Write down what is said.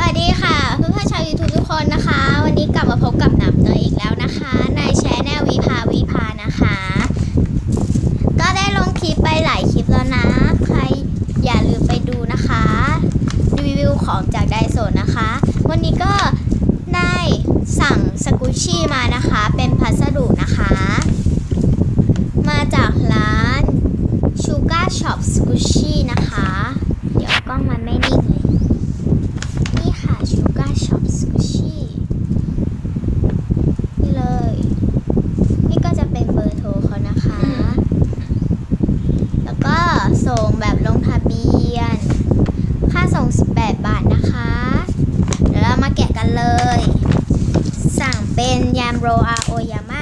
วัสดีค่ะเพื่อนๆชาวยูทูบทุกคนนะคะ วันนี้กลับมาพบกับหนำเตยอีกแล้วนะคะในแชนแนลวิภาวิภานะคะ ก็ได้ลงคลิปไปหลายคลิปแล้วนะ ใครอย่าลืมไปดูนะคะรีวิวของจากไดโซนนะคะ วันนี้ก็ได้สั่งสกุชชี่มานะคะ เป็นพัสดุนะคะ มาจากร้าน Sugar Shop Squishy นะคะ เดี๋ยวกล้องมันไม่นิ่ง Roa Oyama